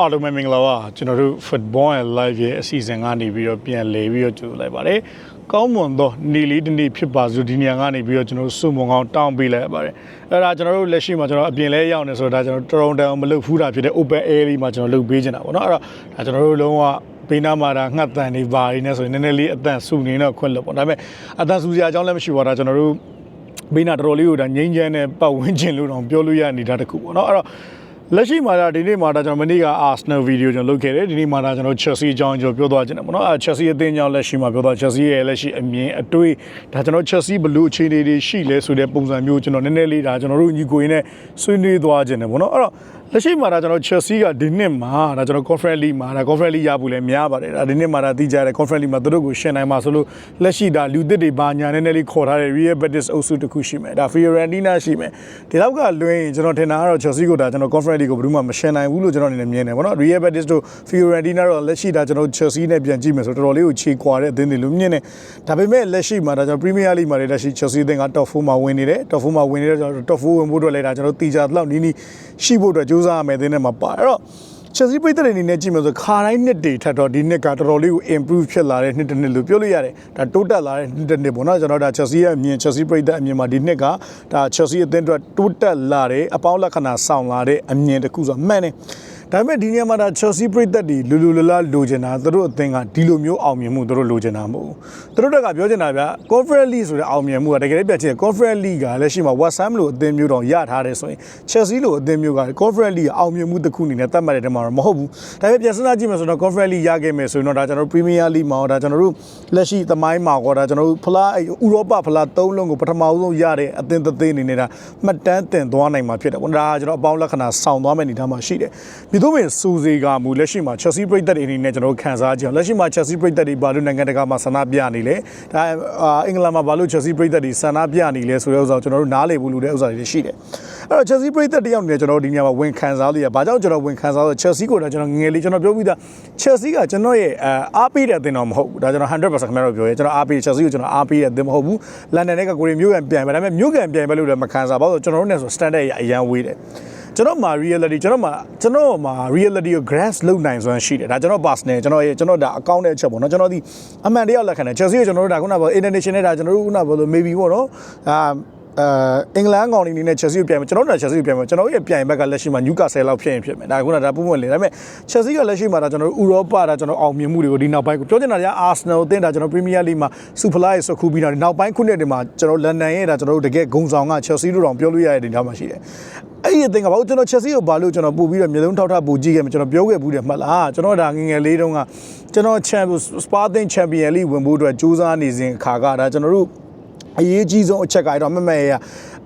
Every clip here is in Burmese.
အားလုံးပဲမင်္ဂလာပါကျွန်တော်တို့ Football and Live ရဲ့အစီအစဉ်ကနေပြီးတော့ပြန်လည်ပြီးတော့ကြိုလိုက်ပါတယ်ကောင်းမွန်သောနေလေးတစ်နေ့ဖြစ်ပါစို့ဒီနေရာကနေပြီးတော့ကျွန်တော်တို့စုံမုံကောင်းတောင်းပေးလိုက်ပါတယ်အဲ့ဒါကျွန်တော်တို့လက်ရှိမှာကျွန်တော်အပြင်လဲရောက်နေဆိုတော့ဒါကျွန်တော်တော်တော်တန်မလုပ်ဖူးတာဖြစ်တဲ့ open air လေးမှာကျွန်တော်လုပ်ပေးချင်တာပေါ့နော်အဲ့တော့ဒါကျွန်တော်တို့လုံးဝဘေးနားမှာဒါငှက်တန်နေပါရင်းနဲ့ဆိုရင်နည်းနည်းလေးအတန်ဆူနေတော့ခွင့်လို့ပေါ့ဒါပေမဲ့အတန်ဆူစရာအကြောင်းလည်းမရှိပါဘူးဒါကျွန်တော်တို့ဘေးနာတော်တော်လေးကိုဒါငိမ့်ချမ်းတဲ့ပတ်ဝန်းကျင်လို့တော့ပြောလို့ရနေတာတခုပေါ့နော်အဲ့တော့ လက်ရှိမှာဒါဒီနေ့မှာဒါကျွန်တော်မနေ့က Arsenal video ကျွန်တော်လုပ်ခဲ့တယ်ဒီနေ့မှာဒါကျွန်တော် Chelsea အကြောင်းကျွန်တော်ပြောသွားခြင်းတယ်ပေါ့နော်အဲ့ Chelsea အသင်းအကြောင်းလက်ရှိမှာပြောသွား Chelsea ရဲ့လက်ရှိအမြင်အတွေးဒါကျွန်တော် Chelsea ဘလို့အခြေအနေတွေရှိလဲဆိုတဲ့ပုံစံမျိုးကျွန်တော်နည်းနည်းလေးဒါကျွန်တော်တို့ညီကိုရင်းနဲ့ဆွေးနွေးသွားခြင်းတယ်ပေါ့နော်အဲ့တော့လက်ရှိမှာဒါကျွန်တော် Chelsea ကဒီနှစ်မှာဒါကျွန်တော် Conference League မှာဒါ Conference League ရဖို့လည်းများပါတယ်ဒါဒီနှစ်မှာဒါသိကြတယ် Conference League မှာသူတို့ကိုရှင်နိုင်မှာဆိုလို့လက်ရှိဒါလူသစ်တွေဘာညာနည်းနည်းလေးခေါ်ထားတဲ့ Real Betis အုပ်စုတစ်ခုရှိမယ်ဒါ Fiorentina ရှိမယ်ဒီလောက်ကလွှဲရင်ကျွန်တော်ထင်တာကတော့ Chelsea ကိုဒါကျွန်တော် Conference League ကိုဘယ်သူမှမရှင်နိုင်ဘူးလို့ကျွန်တော်အနေနဲ့မြင်တယ်ပေါ့နော် Real Betis တို့ Fiorentina တော့လက်ရှိဒါကျွန်တော် Chelsea နဲ့ပြန်ကြည့်မယ်ဆိုတော့တော်တော်လေးကိုခြေခွာတဲ့အသင်းတွေလို့မြင်တယ်ဒါပေမဲ့လက်ရှိမှာဒါကျွန်တော် Premier League မှာလည်းလက်ရှိ Chelsea အသင်းက Top 4မှာဝင်နေတယ် Top 4မှာဝင်နေတဲ့ကျွန်တော် Top 4ဝင်ဖို့အတွက်လည်းဒါကျွန်တော်တီချာလောက်နီးနီးရှိဖို့အတွက်ကြိုးစားရမယ်အသင်းတွေမှာပါအဲ့တော့ Chelsea ပြည်သက်တွေအနေနဲ့ကြည့်မယ်ဆိုခါတိုင်းနှစ်တွေထက်တော့ဒီနှစ်ကတော်တော်လေးကို improve ဖြစ်လာတဲ့နှစ်တစ်နှစ်လို့ပြောလို့ရတယ်ဒါတိုးတက်လာတဲ့နှစ်တစ်နှစ်ပေါ့နော်ကျွန်တော်ဒါ Chelsea ရဲ့အမြင် Chelsea ပြည်သက်အမြင်မှာဒီနှစ်ကဒါ Chelsea အသင်းအတွက်တိုးတက်လာတဲ့အပေါင်းလက္ခဏာဆောင်လာတဲ့အမြင်တစ်ခုဆိုမှန်တယ်ဒါပေမဲ့ဒီနေရာမှာဒါ Chelsea ပြည်သက်တွေလူလူလလလိုချင်တာသူတို့အသင်းကဒီလိုမျိုးအောင်မြင်မှုသူတို့လိုချင်တာမဟုတ်ဘူးသူတို့တက်ကပြောချင်တာဗျာ Conference League ဆိုတဲ့အောင်မြင်မှုကတကယ်လည်းပြတ်ချင် Conference League ကလက်ရှိမှာ West Ham လိုအသင်းမျိုးတောင်ရထားတယ်ဆိုရင် Chelsea လိုအသင်းမျိုးက Conference League အောင်မြင်မှုတစ်ခုအနေနဲ့သတ်မှတ်တဲ့တဲမှာတော့မဟုတ်ဘူးဒါပေမဲ့ပြန်စဉ်းစားကြည့်မယ်ဆိုတော့ Conference League ရခဲ့မယ်ဆိုရင်တော့ဒါကျွန်တော်တို့ Premier League မှာဒါကျွန်တော်တို့လက်ရှိသမိုင်းမှာကောဒါကျွန်တော်တို့ဖလားဥရောပဖလား၃လုံးကိုပထမဆုံးရတဲ့အသင်းတစ်သင်းအနေနဲ့ဒါမှတ်တမ်းတင်သွားနိုင်မှာဖြစ်တယ်ပေါ့ဒါကကျွန်တော်အပေါင်းလက္ခဏာဆောင်သွားမယ့်အနေအထားမှာရှိတယ်ပြီးတော့ဝင်စူစီကမူလက်ရှိမှာ Chelsea ပြည်သက်တွေအနေနဲ့ကျွန်တော်တို့ခံစားကြည့်အောင်လက်ရှိမှာ Chelsea ပြည်သက်တွေဘာလို့နိုင်ငံတကာမှာဆန္ဒပြနေလဲဒါအင်္ဂလန်မှာဘာလို့ Chelsea ပြည်သက်တွေဆန္ဒပြနေလဲဆိုတဲ့ဥစ္စာကိုကျွန်တော်တို့နားလည်ဖို့လိုတဲ့ဥစ္စာတွေရှိတယ်အဲ့တော့ Chelsea ပြည်သက်တယောက်အနေနဲ့ကျွန်တော်တို့ဒီနေရာမှာဝင်ခံစားလို့ရဘာကြောင့်ကျွန်တော်ဝင်ခံစားလို့ Chelsea ကိုတော့ကျွန်တော်ငငယ်လေးကျွန်တော်ပြောပြီးသား Chelsea ကကျွန်တော်ရဲ့အားပေးတဲ့အသင်းတော့မဟုတ်ဘူးဒါကျွန်တော်100%ခင်ဗျားတို့ပြောရဲကျွန်တော်အားပေး Chelsea ကိုကျွန်တော်အားပေးတဲ့အသင်းမဟုတ်ဘူးလန်ဒန်နဲ့ကကိုရီမျိုးကန်ပြန်ပဲဒါပေမဲ့မျိုးကန်ပြန်ပဲလို့လည်းမခံစားပါဘူးကျွန်တော်တို့နဲ့ဆို standard ရအရန်ဝေးတယ် ကျွန်တော်မှာ reality ကျွန်တော်မှာကျွန်တော်မှာ reality ကို grasp လုပ်နိုင်စွမ်းရှိတယ်ဒါကျွန်တော် personal ကျွန်တော်ရဲ့ကျွန်တော်ဒါအကောင့်တဲ့အချက်ပေါ့နော်ကျွန်တော်ဒီအမှန်တရားလက်ခံတယ် Chelsea ကိုကျွန်တော်တို့ဒါခုနကပြော international ဒါကျွန်တော်တို့ခုနကပြောလို့ maybe ပေါ့နော်အာ အဲအင်္ဂလန်ကောင်နေနဲ့ Chelsea ကိုပြန်မယ်ကျွန်တော်တို့က Chelsea ကိုပြန်မယ်ကျွန်တော်ရဲ့ပြန်ဘက်ကလက်ရှိမှာ Newcastle လောက်ဖြစ်ရင်ဖြစ်မယ်ဒါခုနကဒါပုံမှန်လေဒါပေမဲ့ Chelsea ကလက်ရှိမှာဒါကျွန်တော်တို့ဥရောပဒါကျွန်တော်အောင်မြင်မှုတွေကိုဒီနောက်ပိုင်းကိုပြောချင်တာက Arsenal အသင်းဒါကျွန်တော် Premier League မှာ Super League ဆိုခုပြီးတော့နောက်ပိုင်းခုနှစ်တွေမှာကျွန်တော်လန်ဒန်ရဲ့ဒါကျွန်တော်တို့တကယ်ဂုံဆောင်က Chelsea လို့တောင်ပြောလို့ရတဲ့ဒီနောက်မှာရှိတယ်အဲ့ဒီအသင်းကဘာလို့ကျွန်တော် Chelsea ကိုဘာလို့ကျွန်တော်ပို့ပြီးတော့မျိုးလုံးထောက်ထားပို့ကြည့်ခဲ့မယ်ကျွန်တော်ပြောခဲ့ဘူးတယ်မှတ်လားကျွန်တော်ဒါငငယ်လေးတုန်းကကျွန်တော် Champions Spa သင်း Champion League ဝင်ဖို့အတွက်ကြိုးစားနေစဉ်အခါကဒါကျွန်တော်တို့ အရေးကြီးဆုံးအချက်ကအဲ့တော့မမရ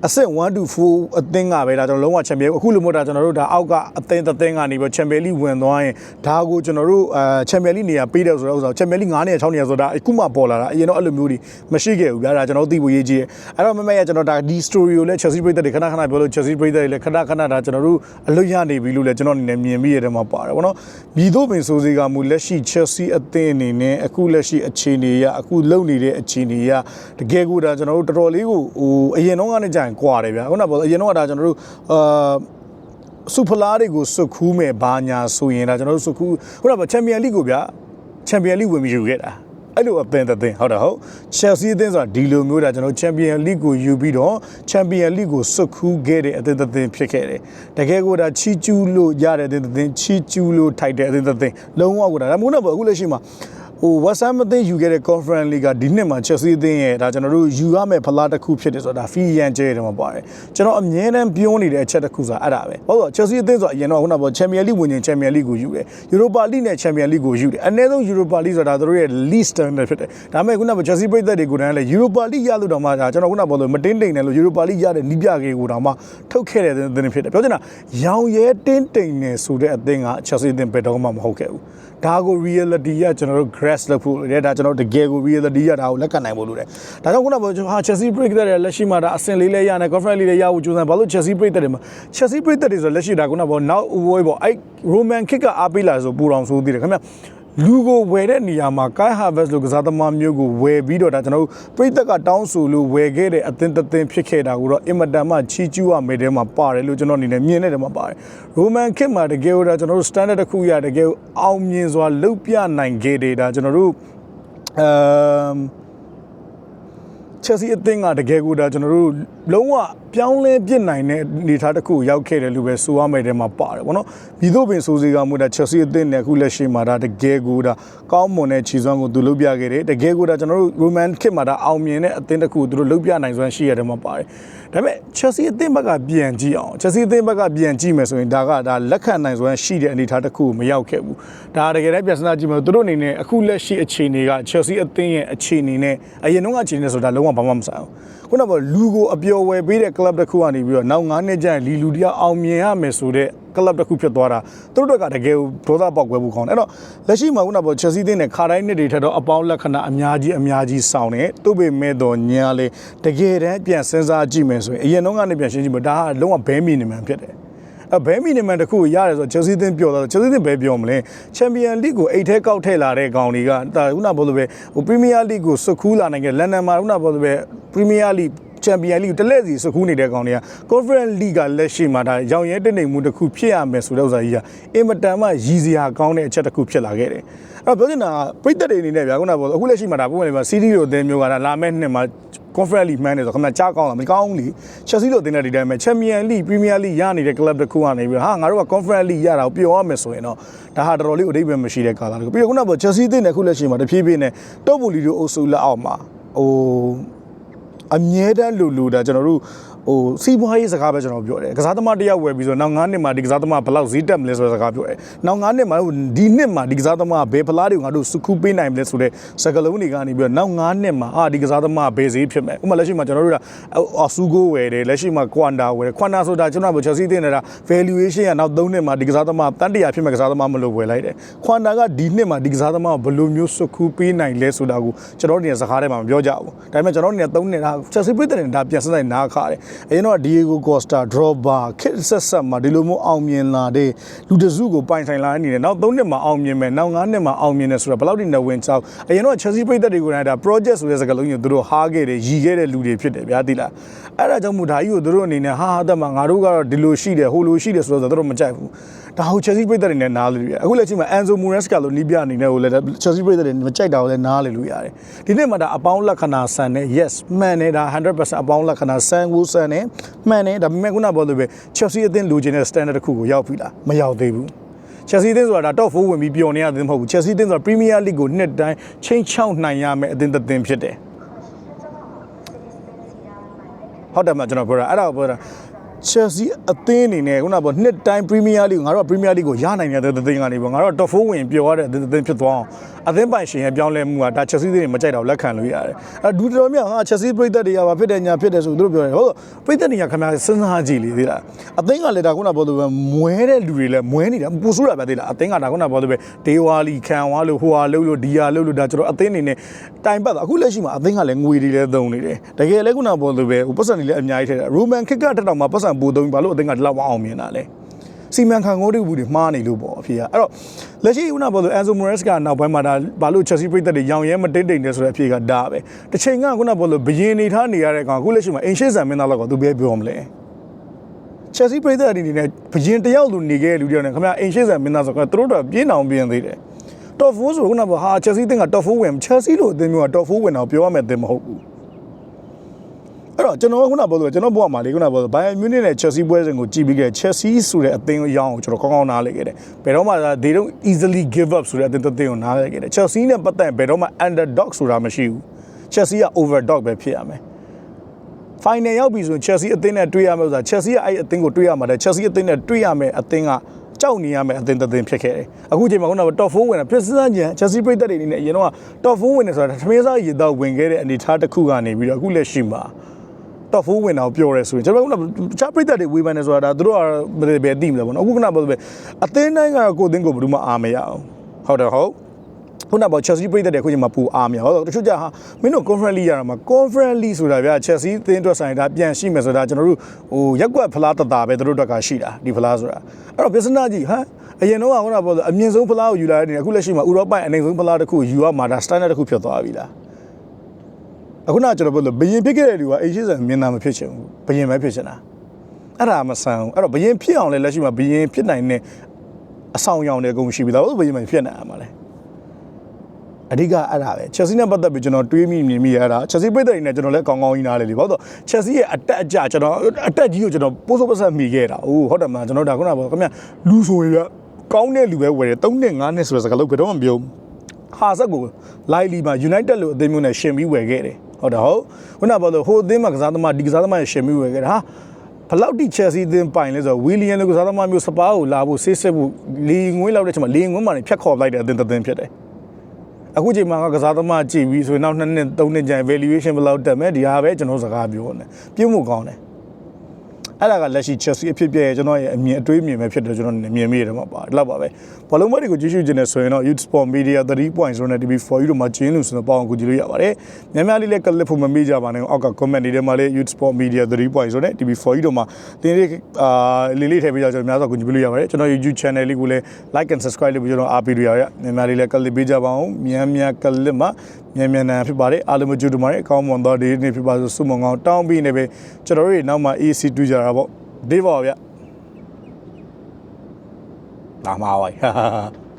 အဆင့်1 to 4အသင်းကပဲဒါကျွန်တော်လုံးဝချန်ပီယံအခုလိုမျိုးဒါကျွန်တော်တို့ဒါအောက်ကအသင်းတစ်သင်းကနေပြီးချန်ပီယံလိဝင်သွားရင်ဒါကိုကျွန်တော်တို့အဲချန်ပီယံလိနေရာပေးတယ်ဆိုတော့ဥစ္စာချန်ပီယံလိ9နေရာ6နေရာဆိုတာအခုမှပေါ်လာတာအရင်တော့အဲ့လိုမျိုးတွေမရှိခဲ့ဘူးဗျာဒါကျွန်တော်သိဖို့ရေးကြည့်တယ်အဲ့တော့မမရကျွန်တော်ဒါဒီ story ကိုလည်း Chelsea ပြည်သက်တွေခဏခဏပြောလို့ Chelsea ပြည်သက်တွေလည်းခဏခဏဒါကျွန်တော်တို့အလွတ်ရနေပြီလို့လည်းကျွန်တော်အနေနဲ့မြင်ပြီးရတယ်မှာပါတယ်ဗောနော်မြည်တို့ပင်ဆိုစီကမူလက်ရှိ Chelsea အသင်းအနေနဲ့အခုလက်ရှိအခြေအနေရအခုလုံနေတဲ့အခြေအနေရတကယ်ကိုဒါကျွန်တော်တို့တော်တော်လေးကိုဟိုအရင်တော့ကနေကြာရင်ကွာတယ်ဗျာခုနကပေါ့အရင်တော့ကဒါကျွန်တော်တို့အာစူဖလာတွေကိုစုခူးမဲ့ဘာညာဆိုရင်ဒါကျွန်တော်တို့စုခူးခုနကချန်ပီယံလိကိုဗျာချန်ပီယံလိဝင်ပြီးယူခဲ့တာအဲ့လိုအသင်းတစ်သင်းဟုတ်တယ်ဟုတ် Chelsea အသင်းဆိုတာဒီလိုမျိုးဒါကျွန်တော်ချန်ပီယံလိကိုယူပြီးတော့ချန်ပီယံလိကိုစုခူးခဲ့တဲ့အသင်းတစ်သင်းဖြစ်ခဲ့တယ်တကယ်ကိုဒါချီကျူးလို့ရတဲ့အသင်းတစ်သင်းချီကျူးလို့ထိုက်တဲ့အသင်းတစ်သင်းလုံးဝကိုဒါဒါမို့တော့အခုလက်ရှိမှာ ဟို West Ham အသင်းယူခဲ့တဲ့ Conference League ကဒီနှစ်မှာ Chelsea အသင်းရဲ့ဒါကျွန်တော်တို့ယူရမယ့်ဖလားတစ်ခုဖြစ်တယ်ဆိုတာဒါ fee ရန်ကျဲတယ်မှာပါတယ်ကျွန်တော်အမြဲတမ်းပြောနေတဲ့အချက်တစ်ခုဆိုတာအဲ့ဒါပဲဟုတ်တော့ Chelsea အသင်းဆိုတာအရင်တော့ခုနကပြော Champions League ဝင်ရင် Champions League ကိုယူတယ် Europa League နဲ့ Champions League ကိုယူတယ်အနည်းဆုံး Europa League ဆိုတာဒါတို့ရဲ့ least standard ဖြစ်တယ်ဒါပေမဲ့ခုနက Chelsea ပြည်သက်တွေကိုတန်းလဲ Europa League ရလို့တော့မှဒါကျွန်တော်ခုနကပြောလို့မတင်းတိမ်တယ်လို့ Europa League ရတဲ့နီးပြကေကိုတော့မှထုတ်ခဲ့တဲ့အသင်းဖြစ်တယ်ပြောချင်တာရောင်ရဲတင်းတိမ်နေဆိုတဲ့အသင်းက Chelsea အသင်းဘယ်တော့မှမဟုတ်ခဲ့ဘူး ဒါကို reality ကကျွန်တော်တို့ grasp လုပ်ဖို့လေဒါကျွန်တော်တကယ်ကို reality ရဒါကိုလက်ခံနိုင်ဖို့လိုတယ်ဒါကြောင့်ခုနကပြောဟာ Chelsea break တဲ့လက်ရှိမှာဒါအဆင့်လေးလေးရနေ conference လေးလေးရဖို့ကြိုးစားဘာလို့ Chelsea break တဲ့မှာ Chelsea break တဲ့ဆိုလက်ရှိဒါခုနကပြောနောက်ဝေးပေါ့အဲ့ Roman kick ကအားပေးလာဆိုပူတော်ဆိုသေးတယ်ခင်ဗျ လူကိုဝယ်တဲ့နေရာမှာ Kai Harvest လို့ကစားသမားမျိုးကိုဝယ်ပြီးတော့ဒါကျွန်တော်တို့ပြည်သက်ကတောင်းဆိုလို့ဝယ်ခဲ့တဲ့အသင်းတစ်သင်းဖြစ်ခဲ့တာကိုတော့အင်မတန်မှချီးကျူးရမယ်တဲ့မှာပါတယ်လို့ကျွန်တော်အနေနဲ့မြင်တဲ့တဲ့မှာပါတယ် Roman ခေတ်မှာတကယ်လို့ဒါကျွန်တော်တို့ standard တစ်ခုရတကယ်အောင်မြင်စွာလုပ်ပြနိုင်ခဲ့တယ်ဒါကျွန်တော်တို့အမ်ချက်စီအသင်းကတကယ်ကိုဒါကျွန်တော်တို့လုံးဝ ပြောင်းလဲပြစ်နိုင်တဲ့အနေအထားတစ်ခုကိုရောက်ခဲ့တယ်လို့ပဲဆိုရမယ်တဲ့မှာပါတယ်ဗောနော်။ပြီးတော့ပင်ဆိုစီကမှုဒါချက်စီအသင်းနဲ့အခုလက်ရှိမှာဒါတကယ်ကိုဒါကောင်းမွန်တဲ့ခြေစွမ်းကိုသူလုပ်ပြခဲ့တယ်။တကယ်ကိုဒါကျွန်တော်တို့ Roman ခေတ်မှာဒါအောင်မြင်တဲ့အသင်းတစ်ခုကိုသူတို့လုပ်ပြနိုင်စွမ်းရှိရတယ်မှာပါတယ်။ဒါပေမဲ့ချက်စီအသင်းဘက်ကပြန်ကြည့်အောင်ချက်စီအသင်းဘက်ကပြန်ကြည့်မယ်ဆိုရင်ဒါကဒါလက်ခံနိုင်စွမ်းရှိတဲ့အနေအထားတစ်ခုကိုမရောက်ခဲ့ဘူး။ဒါတကယ်တည်းပြန်စနာကြည့်မယ်သူတို့အနေနဲ့အခုလက်ရှိအခြေအနေကချက်စီအသင်းရဲ့အခြေအနေနဲ့အရင်တော့အခြေအနေနဲ့ဆိုတာလုံးဝဘာမှမဆိုင်ဘူး။ခုနကလူကိုအပျော်ဝယ်ပေးတဲ့ club တစ်ခုကနေပြီးတော့နောက်9နှစ်ကျရင်လီလူတယောက်အောင်မြင်ရမယ်ဆိုတဲ့ club တစ်ခုဖြစ်သွားတာသူတို့ကတကယ်ဒေါသပေါက်ကွဲမှုကောင်းတယ်အဲ့တော့လက်ရှိမှာခုနက Chelsea တင်းနဲ့ခါတိုင်းနှစ်တွေထက်တော့အပေါင်းလက္ခဏာအများကြီးအများကြီးဆောင်တယ်သူ့ပေမဲ့တော့ညာလေတကယ်တမ်းပြန်စဉ်းစားကြည့်မယ်ဆိုရင်အရင်တော့ကနေပြန်ရှင်းကြည့်မယ်ဒါကလုံးဝဘဲမီနီမန်ဖြစ်တယ်အဘဲမီနီမန်တစ်ခုကိုရတယ်ဆိုတော့ Chelsea တင်းပြောတော့ Chelsea တင်းဘယ်ပြောမလဲ Champion League ကိုအိတ်ထဲကောက်ထည့်လာတဲ့ကောင်တွေကဒါခုနကပြောလို့ပဲဟို Premier League ကိုစုခူးလာနိုင်ခဲ့လန်ဒန်မှာခုနကပြောလို့ပဲ Premier League ချန်ပီယံလိတလက်စီစကူးနေတဲ့ကောင်တွေက Conference League ကလက်ရှိမှာဒါရောင်ရဲတက်နေမှုတစ်ခုဖြစ်ရမယ်ဆိုတဲ့ဥစ္စာကြီးကအင်မတန်မှရည်စရာကောင်းတဲ့အချက်တစ်ခုဖြစ်လာခဲ့တယ်။အဲ့တော့ပြောချင်တာကပြည်သက်တွေအနေနဲ့ဗျာခုနကပြောအခုလက်ရှိမှာဒါပုံမှန်လေးမှာ CD လိုအသင်းမျိုးကဒါလာမဲ့နှစ်မှာ Conference League မှန်းနေဆိုခမကြားကောင်းလားမကောင်းဘူးလी Chelsea လိုအသင်းတဲ့ဒီတိုင်းမှာ Champion League Premier League ရနေတဲ့ club တစ်ခုကနေပြီးဟာငါတို့က Conference League ရတာကိုပျော်ရမယ်ဆိုရင်တော့ဒါဟာတော်တော်လေးအဓိပ္ပာယ်မရှိတဲ့ကာလတစ်ခုပြီးတော့ခုနကပြော Chelsea အသင်းနဲ့အခုလက်ရှိမှာတဖြည်းဖြည်းနဲ့တော့ဘူလီတို့အုပ်စုလက်အောက်မှာဟို အမြဲတမ်းလူလူဒါကျွန်တော်တို့ ဟိုစီးပွားရေးစကားပဲကျွန်တော်ပြောတယ်ကစားသမားတစ်ယောက်ဝယ်ပြီးဆိုတော့နောက်9နှစ်မှာဒီကစားသမားဘယ်လောက်ဈေးတက်မလဲဆိုတဲ့စကားပြောတယ်နောက်9နှစ်မှာဒီနှစ်မှာဒီကစားသမားဘယ်ဖလားတွေကိုငါတို့စုခုပေးနိုင်မလဲဆိုတဲ့စကားလုံးတွေကနေပြီးတော့နောက်9နှစ်မှာအာဒီကစားသမားဘယ်ဈေးဖြစ်မယ်ဥပမာလက်ရှိမှာကျွန်တော်တို့ကအဆူကိုဝယ်တယ်လက်ရှိမှာကွန်တာဝယ်တယ်ကွန်တာဆိုတာကျွန်တော်က Chelsea တင်နေတာ valuation ကနောက်3နှစ်မှာဒီကစားသမားတန်တရာဖြစ်မဲ့ကစားသမားမလို့ဝယ်လိုက်တယ်ကွန်တာကဒီနှစ်မှာဒီကစားသမားဘယ်လိုမျိုးစုခုပေးနိုင်လဲဆိုတာကိုကျွန်တော်တို့နေစကားထဲမှာမပြောကြဘူးဒါပေမဲ့ကျွန်တော်တို့နေ3နှစ်ဒါ Chelsea ပြည်တဲ့ဒါပြန်စနိုင်နားခါတယ်အရင်တော့ Diego Costa Drogba ခစ်ဆက်ဆက်မှာဒီလိုမျိုးအောင်မြင်လာတဲ့လူတစုကိုပိုင်ဆိုင်လာနေတယ်နောက်3နှစ်မှာအောင်မြင်မယ်နောက်9နှစ်မှာအောင်မြင်တယ်ဆိုတော့ဘယ်လောက်ထိနေဝင်ချောက်အရင်တော့ Chelsea ပြည်သက်တွေကိုလည်းဒါ project ဆိုတဲ့စကားလုံးကိုသူတို့ဟားခဲ့တယ်ရည်ခဲ့တဲ့လူတွေဖြစ်တယ်ဗျာတိလားအဲ့ဒါကြောင့်မို့ဒါကြီးကိုသူတို့အနေနဲ့ဟာဟာတက်မှာငါတို့ကတော့ဒီလိုရှိတယ်ဟိုလိုရှိတယ်ဆိုတော့သူတို့မကြိုက်ဘူး ဒါဟို Chelsea ပြည်သက်တွေနဲ့နားလေလို့ရအခုလက်ရှိမှာ Enzo Maresca လို့နီးပြအနေနဲ့ဟိုလည်း Chelsea ပြည်သက်တွေမကြိုက်တာကိုလည်းနားလေလို့ရတယ်ဒီနေ့မှာဒါအပေါင်းလက္ခဏာဆန်တဲ့ yes မှန်တယ်ဒါ100%အပေါင်းလက္ခဏာဆန်ကိုဆန်တယ်မှန်တယ်ဒါပေမဲ့ခုနပြောလို့ပဲ Chelsea အသင်းလိုချင်တဲ့ standard တစ်ခုကိုရောက်ပြီလားမရောက်သေးဘူး Chelsea အသင်းဆိုတာဒါ top 4ဝင်ပြီးပျော်နေရတဲ့မဟုတ်ဘူး Chelsea အသင်းဆိုတာ Premier League ကိုနှစ်တိုင်းချိန်ချောက်နိုင်ရမယ်အသင်းတစ်သင်းဖြစ်တယ်ဟုတ်တယ်မကျွန်တော်ပြောတာအဲ့ဒါကိုပြောတာ Chelsea အသင်းအနေနဲ့ခုနကပြောနှစ်တိုင်း Premier League ကိုငါတို့က Premier League ကိုရနိုင်တဲ့သင်းကနေပေါ့ငါတို့က top 4ဝင်ပျော်ရတဲ့သင်းဖြစ်သွားအောင်အသင်းပိုင်ရှင်ရဲ့ပြောင်းလဲမှုကဒါ Chelsea သင်းတွေမကြိုက်တော့လက်ခံလို့ရတယ်အဲဒူတော်မြောက်ဟာ Chelsea ပြည်သက်တွေကဘာဖြစ်တယ်ညာဖြစ်တယ်ဆိုသူတို့ပြောတယ်ဟုတ်ပြည်သက်တွေကခင်ဗျာစဉ်းစားကြည့်လေသေးလားအသင်းကလည်းဒါခုနကပြောလို့ပဲမွဲတဲ့လူတွေလည်းမွဲနေတာပူဆိုးတာပဲသေးလားအသင်းကဒါခုနကပြောလို့ပဲဒေဝါလီခံဝါလို့ဟိုဟာလို့လို့ဒီဟာလို့လို့ဒါကျွန်တော်အသင်းအနေနဲ့တိုင်ပတ်အခုလက်ရှိမှာအသင်းကလည်းငွေတွေလည်းသုံးနေတယ်တကယ်လည်းခုနကပြောလို့ပဲဟိုပတ်စံတွေလည်းအများကြီးထည့်တာရိုမန်ခစ်ကတက်တော့မှာပတ်စံပို့သုံးဘာလို့အသင်းကဒီလောက်မအောင်မြင်တာလဲ စီမံခန့်ခွဲမှုတွေမှားနေလို့ပေါ့အဖေကအဲ့တော့လက်ရှိဦးနာပေါ်ဆိုအန်ဆိုမိုရက်စ်ကနောက်ပိုင်းမှာဒါဘာလို့ချက်စီပြည်သက်တွေရောင်ရဲမတိတ်တိတ်နေဆိုတဲ့အဖေကဒါပဲတစ်ချိန်ကခုနပေါ်လို့ဘယင်းနေထားနေရတဲ့ကောင်အခုလက်ရှိမှာအင်ရှစ်ဆန်မင်းသားလောက်ကသူပဲပြောမလဲချက်စီပြည်သက်အနေနဲ့ဘယင်းတယောက်လူနေခဲ့လူတယောက်နဲ့ခင်ဗျအင်ရှစ်ဆန်မင်းသားဆိုတော့သူတို့တော့ပြင်းအောင်ပြင်းသေးတယ် top 4ဆိုခုနကဟာချက်စီတင်က top 4ဝင်ချက်စီလို့အသင်းမျိုးက top 4ဝင်တော့ပြောရမယ်အသင်းမဟုတ်ဘူး အဲ့တော့ကျွန်တော်ခုနပြောလို့ကျွန်တော်ဘဝမှာလေခုနပြောလို့ဘိုင်ယန်မြူနစ်နဲ့ချက်စီပွဲစဉ်ကိုကြည့်ပြီးခဲ့ချက်စီဆိုတဲ့အသင်းအရောင်းကိုကျွန်တော်ကောင်းကောင်းနားလည်ခဲ့တယ်ဘယ်တော့မှ they don't easily give up ဆိုတဲ့အသင်းတစ်သင်းကိုနားလည်ခဲ့တယ်ချက်စီနဲ့ပတ်သက်ဘယ်တော့မှ underdog ဆိုတာမရှိဘူးချက်စီက overdog ပဲဖြစ်ရမယ် final ရောက်ပြီဆိုရင် Chelsea အသင်းနဲ့တွေ့ရမယ်ဆိုတာ Chelsea ကအဲ့အသင်းကိုတွေ့ရမှာတဲ့ Chelsea အသင်းနဲ့တွေ့ရမယ်အသင်းကကြောက်နေရမယ်အသင်းတစ်သင်းဖြစ်ခဲ့တယ်။အခုချိန်မှာခုနက top 4ဝင်တာဖြစ်စမ်းကြံ Chelsea ပြည်သက်တွေအနေနဲ့အရင်တော့ top 4ဝင်နေဆိုတာသမင်းစားရေတော့ဝင်ခဲ့တဲ့အနေအထားတစ်ခုကနေပြီးတော့အခုလက်ရှိမှာ top 4ဝင်တာကိုပြောရဲဆိုရင်ကျွန်တော်ကချားပြည်သက်တွေဝေဖန်နေဆိုတာဒါတို့ကဘယ်ဘယ်သိမလဲပေါ့နော်အခုကနပြောလို့ပဲအသင်းတိုင်းကတော့ကိုယ်အသင်းကိုဘယ်သူမှအာမရအောင်ဟုတ်တယ်ဟုတ်ခုနကပေါ့ Chelsea ပြည်သက်တဲ့ခုချိန်မှာပူအားမြော်တော့တချို့ကြဟာမင်းတို့ conference league ရတာမှာ conference league ဆိုတာဗျာ Chelsea အသင်းအတွက်ဆိုင်တာပြန်ရှိမယ်ဆိုတာကျွန်တော်တို့ဟိုရက်ကွက်ဖလားတတာပဲတို့တို့အတွက်ကရှိတာဒီဖလားဆိုတာအဲ့တော့ business ကြီးဟာအရင်တော့ကခုနကပေါ့အမြင့်ဆုံးဖလားကိုယူလာတဲ့နေအခုလက်ရှိမှာဥရောပအနေဆုံးဖလားတစ်ခုယူရမှာဒါ standard တစ်ခုဖြစ်သွားပြီလား အခုနကကျွန်တော်ပြောလို့ဘယင်ဖြစ်ခဲ့တဲ့လူကအေရှိဆန်မြင်တာမဖြစ်ချင်ဘူးဘယင်ပဲဖြစ်ချင်တာအဲ့ဒါမဆန်ဘူးအဲ့တော့ဘယင်ဖြစ်အောင်လဲလက်ရှိမှာဘယင်ဖြစ်နိုင်တဲ့အဆောင်ရောင်တွေအကုန်ရှိပြီလားဘယ်ဘယင်မှဖြစ်နိုင်မှာလဲအဓိကအဲ့ဒါပဲ Chelsea နဲ့ပတ်သက်ပြီးကျွန်တော်တွေးမိမြင်မိရတာ Chelsea ပြည်သက်တွေနဲ့ကျွန်တော်လည်းကောင်းကောင်းကြီးနားလေလေဘာလို့လဲဆိုတော့ Chelsea ရဲ့အတက်အကျကျွန်တော်အတက်ကြီးကိုကျွန်တော်ပိုးစိုးပဆက်မိခဲ့တာ။အိုးဟုတ်တယ်မလားကျွန်တော်ဒါခုနကပြောခင်ဗျလူဆိုရယ်ကောင်းတဲ့လူပဲဝယ်တယ်3နဲ့5နဲ့ဆိုတဲ့စကားလုံးဘယ်တော့မှမပြောဘူး။ဟာဆက်ကိုလိုက်လီမှာ United လို့အသင်းမျိုးနဲ့ရှင်ပြီးဝယ်ခဲ့တယ်။ ဟုတ်တယ်ဟုတ်ခုနကပြောလို့ဟိုအသင်းမှာကစားသမားဒီကစားသမားရှင်ပြီးဝယ်ခဲ့တာဟာဘလောက်တိ Chelsea အသင်းပိုင်လဲဆိုတော့ William လို့ကစားသမားမျိုးစပါးကိုလာဖို့ဆေးဆက်ဖို့လီငွေးလောက်တဲ့ချိန်မှာလီငွေးမှနေဖြတ်ခေါ်လိုက်တဲ့အသင်းတစ်သင်းဖြစ်တယ်အခုချိန်မှာကကစားသမားကြည့်ပြီးဆိုရင်နောက်နှစ်နှစ်သုံးနှစ်ကျရင် valuation ဘယ်လောက်တက်မလဲဒီဟာပဲကျွန်တော်စကားပြောနေပြည့်မှုကောင်းတယ် အဲ့ဒါကလက်ရှိ Chelsea အဖြစ်ပြရဲ့ကျွန်တော်ရဲ့အမြင်အတွေးမြင်ပဲဖြစ်တယ်ကျွန်တော်မြင်မိရတယ်မှာပါဒီလောက်ပါပဲဘောလုံးမတွေကိုကြည့်ရှုခြင်းနဲ့ဆိုရင်တော့ Youth Sport Media 3.0နဲ့ TV4 တို့မှာကျင်းလို့ဆိုတော့ပေါအောင်ကူကြည့်လို့ရပါတယ်များများလေးလည်း clip ဖို့မမေ့ကြပါနဲ့အောက်က comment တွေထဲမှာလည်း Youth Sport Media 3.0နဲ့ TV4 တို့မှာတင်းလေးအာလေးလေးထည့်ပေးကြကျွန်တော်များစွာကူကြည့်လို့ရပါတယ်ကျွန်တော် YouTube channel လေးကိုလည်း like and subscribe လုပ်ပြီးကျွန်တော်အားပေးလို့ရရများများလေးလည်း clip ပေးကြပါအောင်များများ clip မှာ မြန်မြန်နာဖြစ်ပါတယ်အားလုံးမကြိုတူပါတယ်အကောင်းမွန်သောဒီနေ့ဖြစ်ပါဆိုစုမုံကောင်တောင်းပြီးနေပဲကျွန်တော်တို့နောက်မှ AC တူကြတာပေါ့ဒီပါဗျာဒါမှာပါ